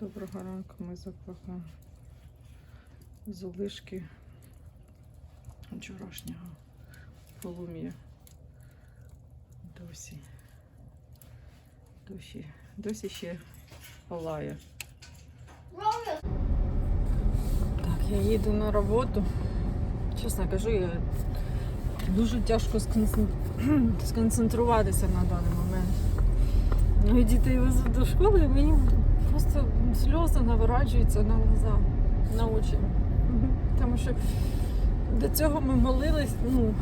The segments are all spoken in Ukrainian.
Доброго ранку, ми запахаємо залишки вчорашнього полум'я. Досі. Досі, досі ще палає. Так, я їду на роботу. Чесно кажу, я дуже тяжко сконцентруватися на даний момент. Ну і дітей везу до школи, і мені просто сльози навираджуються на глаза, на очі. Тому що до цього ми молились, ну,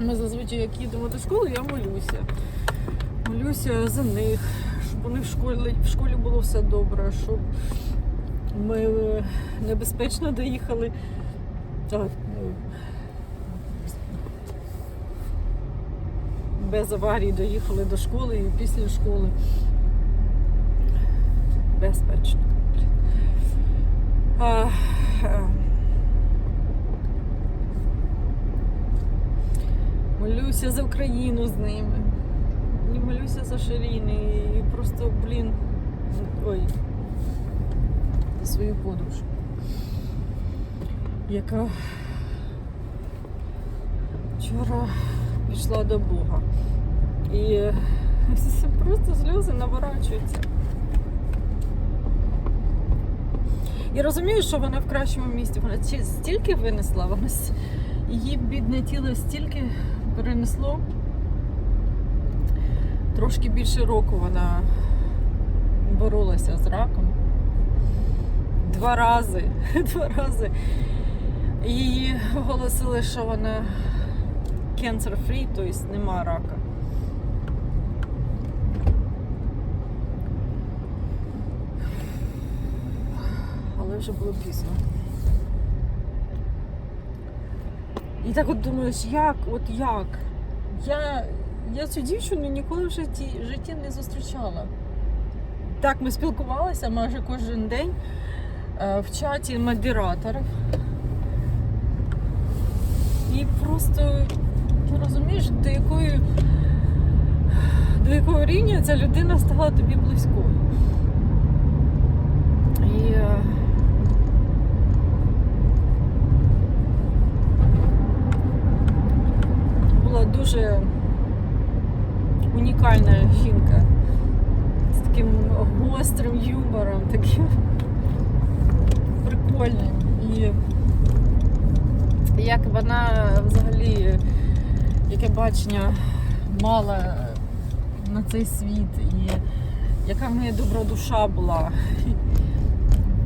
ми зазвичай, як їдемо до школи, я молюся. Молюся за них, щоб у них в школі, в школі було все добре, щоб ми е, небезпечно доїхали. Так, ну, без аварій доїхали до школи і після школи. Безпечно. Е, молюся за Україну з ними. І молюся за Ширіни. І просто, блін, ой, за свою подружку, яка вчора пішла до Бога. І просто сльози наворачуються. І розумію, що вона в кращому місці. Вона стільки винесла, вона її бідне тіло стільки перенесло. Трошки більше року вона боролася з раком. Два рази. Два рази. Її оголосили, що вона cancer free, тобто нема рака. Але вже було пізно. І так от думаєш, як, от як? Я, я цю дівчину ніколи в житті, житті не зустрічала. Так, ми спілкувалися майже кожен день е, в чаті модераторів. І просто ти розумієш, до якої до якого рівня ця людина стала тобі близькою. І е, була дуже унікальна жінка з таким гострим юмором, таким прикольним. І як вона взагалі, яке бачення мала на цей світ, і яка в неї добра душа була.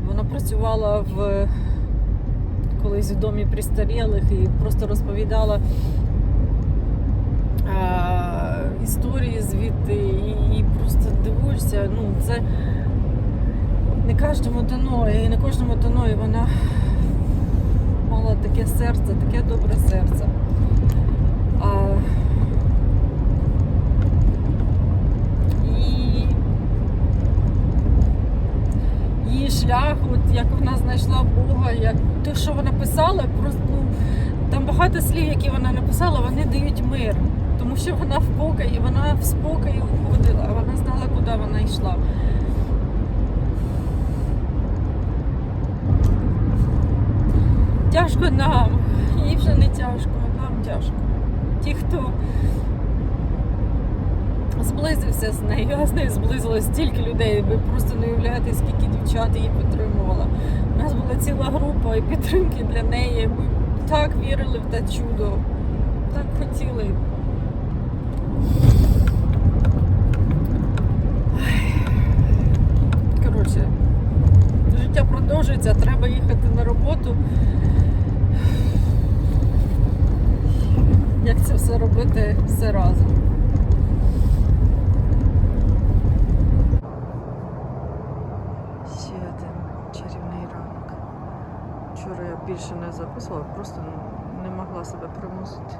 Вона працювала в колись в домі престарілих і просто розповідала історії звідти, і, і просто дивуєшся, ну це не кожному дано, і не кожному дано, і вона мала таке серце, таке добре серце. А, шлях, от як вона знайшла Бога, як те, що вона писала, просто ну, там багато слів, які вона написала, вони дають мир. Тому що вона в покої, вона в спокої уходила, вона знала, куди вона йшла. Тяжко нам, їй вже не тяжко, нам тяжко. Ті, хто зблизився з нею, а з нею зблизилось стільки людей. Ви просто не уявляєте, скільки дівчат її підтримувала. У нас була ціла група і підтримки для неї. Ми так вірили в те чудо, так хотіли. Коротше, життя продовжується, треба їхати на роботу. Як це все робити все разом? Ще чарівний ранок. Вчора я більше не записувала, просто не могла себе примусити.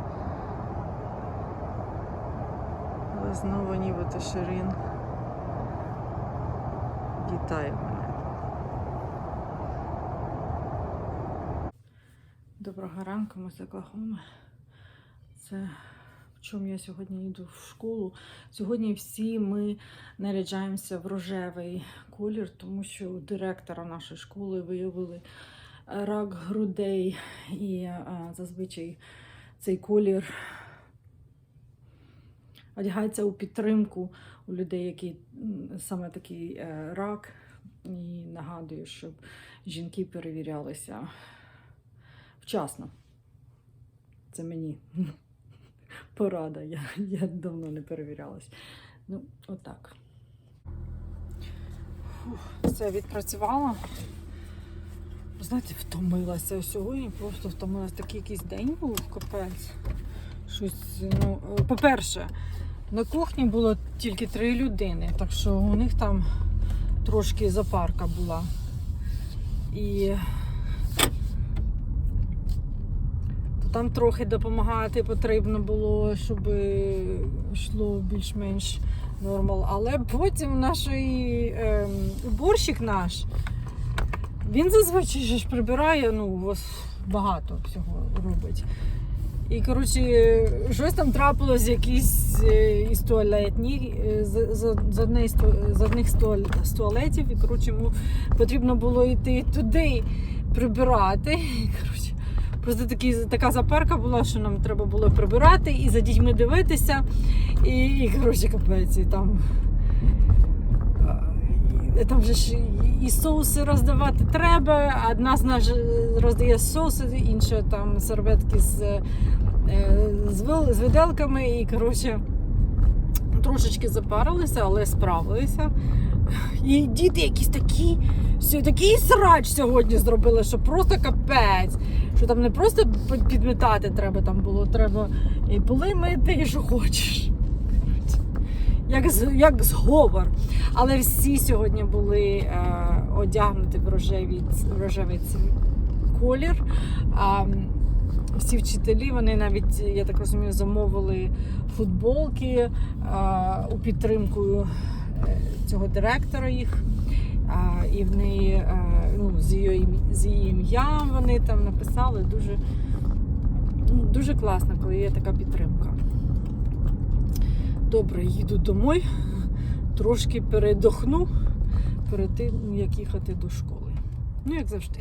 Але знову нібито Ширин вітає мене. Доброго ранку, ми з Оклахоми. Це в чому я сьогодні йду в школу. Сьогодні всі ми наряджаємося в рожевий колір, тому що у директора нашої школи виявили рак грудей, і а, зазвичай цей колір одягається у підтримку у людей, які саме такий е, рак. І нагадую, щоб жінки перевірялися вчасно. Це мені порада. Я, я давно не перевірялась. Ну, отак. Все відпрацювала. Знаєте, втомилася сьогодні, просто втомилася. Такий якийсь день був, капець. Щось, ну, е, по-перше, на кухні було тільки три людини, так що у них там трошки запарка була. І там трохи допомагати потрібно було, щоб йшло більш-менш нормал. Але потім наш ем, уборщик наш, він зазвичай ж прибирає, ну, у вас багато всього робить. І, коротше, щось там трапилось якісь е, із туалетні, е, з, з, з, однієї з одних з туал- з туалетів, і коротше, йому потрібно було йти туди прибирати. Коротше, просто такі, така запарка була, що нам треба було прибирати і за дітьми дивитися. І, і коротше, капець, і там. е, Там же ж і соуси роздавати треба. Одна з нас роздає соуси, інша там серветки з, е, з, виделками. І коротше, трошечки запарилися, але справилися. І діти якісь такі, такий срач сьогодні зробили, що просто капець. Що там не просто п- підмітати треба, там було, треба і поли мити, і що хочеш. Як, як зговор. Але всі сьогодні були е, одягнуті в рожевий, рожевий ц- колір. А, всі вчителі, вони навіть, я так розумію, замовили футболки е, у підтримку е, цього директора їх. А, і в неї е, ну, з її, з її ім'ям вони там написали. Дуже, ну, дуже класно, коли є така підтримка. Добре, їду домой, трошки передохну перед тим, як їхати до школи. Ну, як завжди.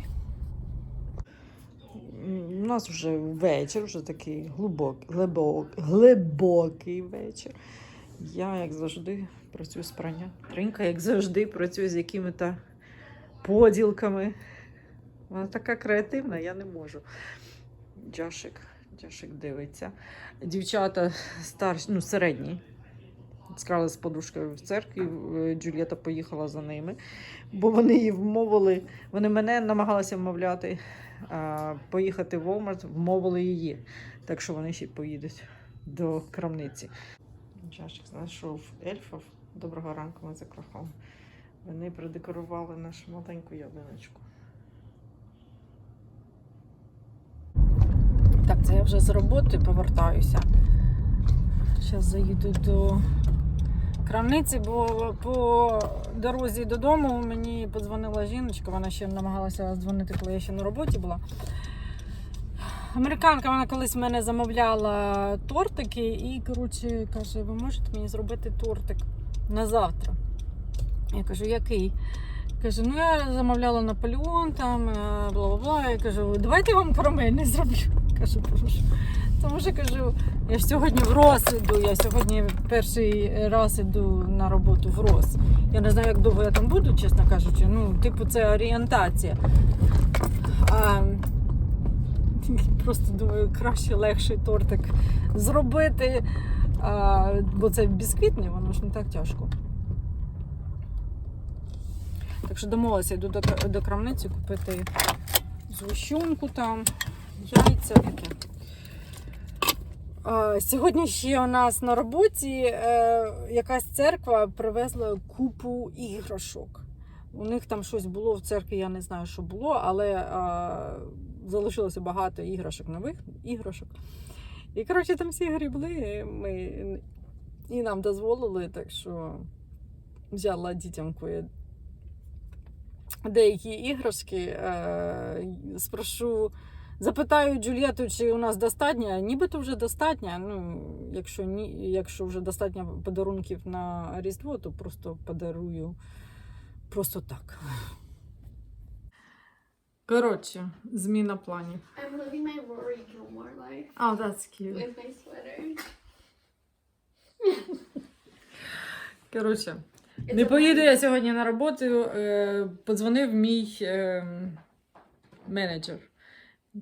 Нас вже вечір, вже такий глибокий, глибок, глибокий вечір. Я, як завжди, працюю з прання. Тринка, як завжди, працює з якими-то поділками. Вона така креативна, я не можу. Джашик, Джашик дивиться. Дівчата старші, ну, середні. Скрали з подружкою в церкві, е, Джульєта поїхала за ними, бо вони її вмовили, вони мене намагалися вмовляти поїхати в Walmart, вмовили її. Так що вони ще поїдуть до крамниці. Джашик знайшов ельфів. Доброго ранку, ми за крахом. Вони продекорували нашу маленьку ялиночку. Так, це я вже з роботи повертаюся. Зараз заїду до крамниці, бо по дорозі додому мені подзвонила жіночка, вона ще намагалася дзвонити, коли я ще на роботі була. Американка вона колись в мене замовляла тортики і, коротше, каже, ви можете мені зробити тортик на завтра. Я кажу, який? Каже, ну я замовляла Наполеон, там, е, бла-бла-бла. Я кажу, давайте я вам карамельний зроблю. Кажу, прошу. Тому що кажу, я сьогодні в РОС іду, я сьогодні перший раз іду на роботу в РОС. Я не знаю, як довго я там буду, чесно кажучи. Ну, типу, це орієнтація. А, просто думаю, краще легший тортик зробити. А, бо це бісквітний, воно ж не так тяжко. Так що домовилася, йду до, до крамниці купити згущенку там, яйця таке. Сьогодні ще у нас на роботі е, якась церква привезла купу іграшок. У них там щось було в церкві, я не знаю, що було, але е, залишилося багато іграшок, нових іграшок. І, коротше, там всі грібли, ми, і нам дозволили, так що взяла дітям деякі іграшки. Е, спрошу Запитаю Джульєту, чи у нас достатньо. Нібито вже достатньо. Ну, якщо ні, якщо вже достатньо подарунків на Різдво, то просто подарую просто так. Коротше, зміна планів. I'm living my Rory Gilmore life Oh, that's cute. with my sweater. Коротше, It's не поїду я сьогодні на роботу. Е, подзвонив мій е, менеджер.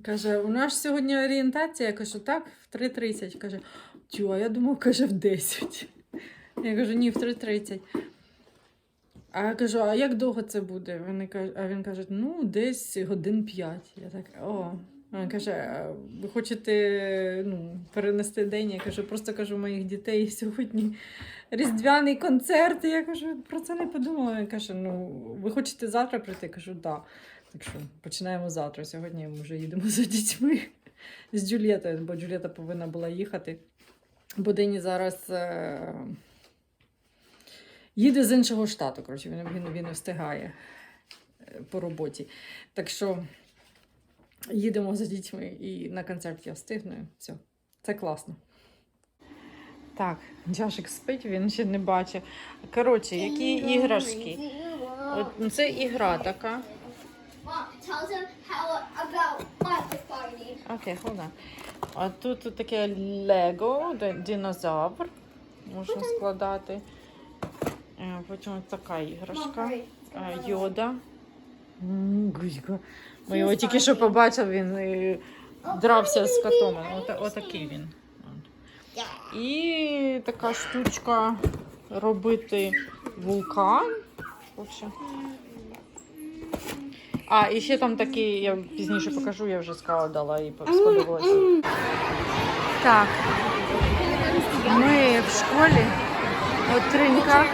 Каже, у нас сьогодні орієнтація. Я кажу, так, в 3.30. Каже, а я думав, каже, в 10. Я кажу, ні, в 3.30. А я кажу, а як довго це буде? Вони кажуть, а він каже, ну, десь годин 5. Я так, о. Він каже, ви хочете ну, перенести день? Я кажу, просто кажу, моїх дітей сьогодні різдвяний концерт. Я кажу, про це не подумала. Він каже, ну, ви хочете завтра прийти? Я кажу, так. Да. Так що починаємо завтра. Сьогодні ми вже їдемо за дітьми з Джульєтою, бо Джульєта повинна була їхати. Бо Дені зараз е... їде з іншого штату. Коротше, він, він, він не встигає е, по роботі. Так що їдемо за дітьми і на концерт я встигну. Все, це класно. Так, Джашик спить, він ще не бачить. Коротше, які іграшки? От ну, це ігра така. Tells him how about the party. Окей, hold on. А тут таке Лего, де- динозавр. Можна складати. Е, Потім така іграшка. Е, Йода. М, Гузька. Ми його тільки що побачив, він е, дрався з котом. Ота- Отакий він. От. І така штучка робити вулкан. Коротше. А, і ще там такий, я пізніше покажу, я вже складала і сподобалося. Так. Ми в школі. От Тринька.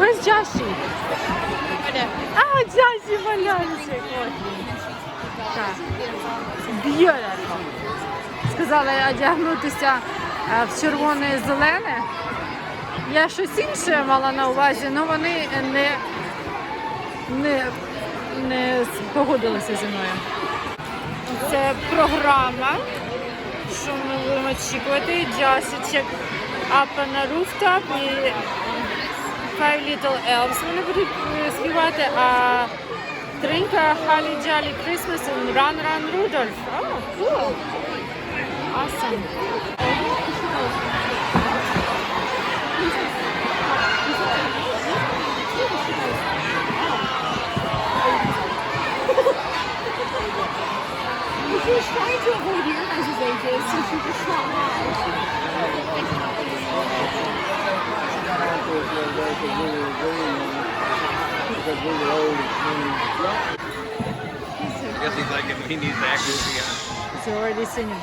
Ось Джасі. А, Джасі валяється. Так. Beautiful. Сказали одягнутися е, в червоне і зелене. Я щось інше мала на увазі, але вони не, не, не погодилися зі мною. Це програма, що ми будемо очікувати. Just up on a rooftop і Five Little Elves вони будуть е, співати, а Тринка Holly Jolly Christmas and Run Run Rudolph. Oh, cool. Awesome. She was trying to avoid your guys' ages, so she just shot mine. I guess he's like, he needs to act goofy on. He's already singing.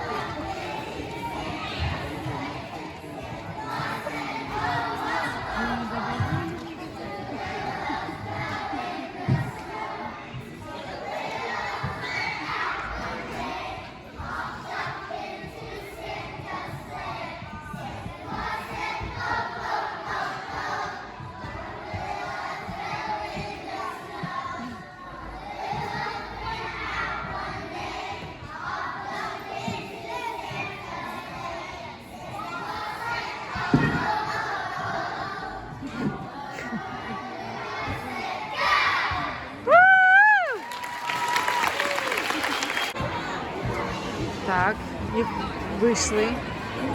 вийшли.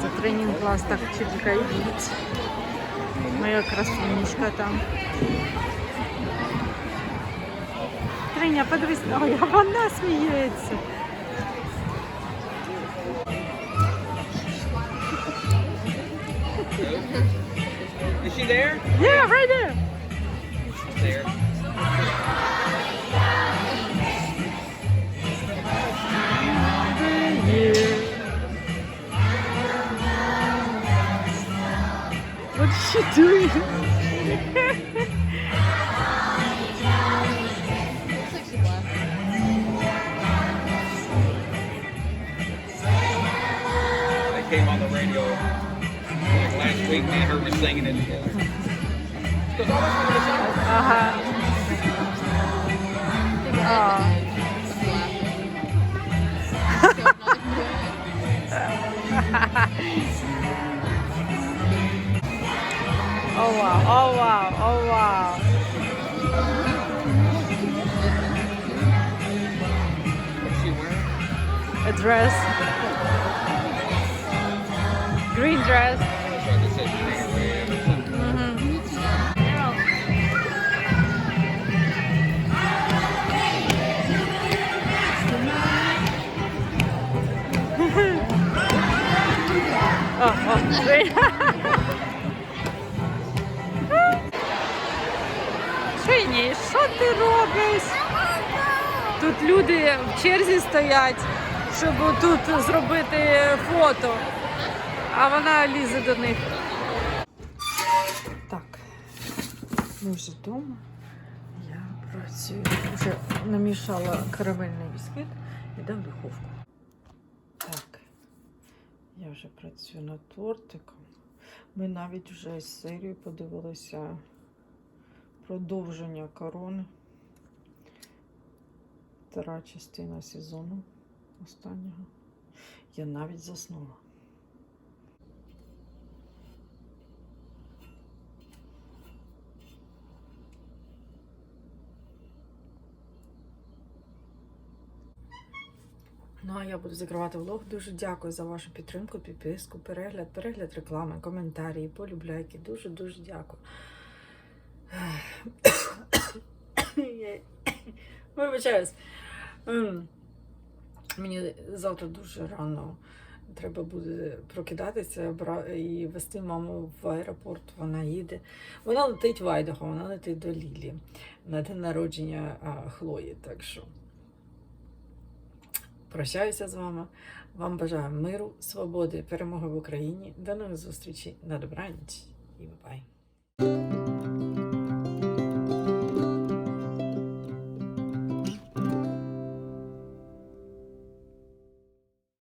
Це тренінг клас, так вчителька йдіть. Моя красунечка там. Треня, подивись, ой, а вона сміється. Is she there? Yeah, right there. She's there. What's she doing? they came on the radio like last week, me and her were singing it together. Uh huh. Oh. Wow, oh wow, oh wow. What's she wearing? A dress. Green dress. That's right, this says Жені, що ти робиш? Тут люди в черзі стоять, щоб тут зробити фото, а вона лізе до них. Так, ми вже вдома. Я працюю. Вже намішала карамельний бісквіт і дам в духовку. Так. Я вже працюю над тортиком. Ми навіть вже з серією подивилися продовження корони. Втора частина сезону останнього. Я навіть заснула. Ну, а я буду закривати влог. Дуже дякую за вашу підтримку, підписку, перегляд, перегляд реклами, коментарі, полюбляйки. Дуже-дуже дякую. Вибачаюсь. Мені завтра дуже рано треба буде прокидатися і вести маму в аеропорт. Вона їде. Вона летить в Айдахо, вона летить до Лілі на день народження Хлої. Так що прощаюся з вами. Вам бажаю миру, свободи, перемоги в Україні. До нових зустрічей на добраніч і бай.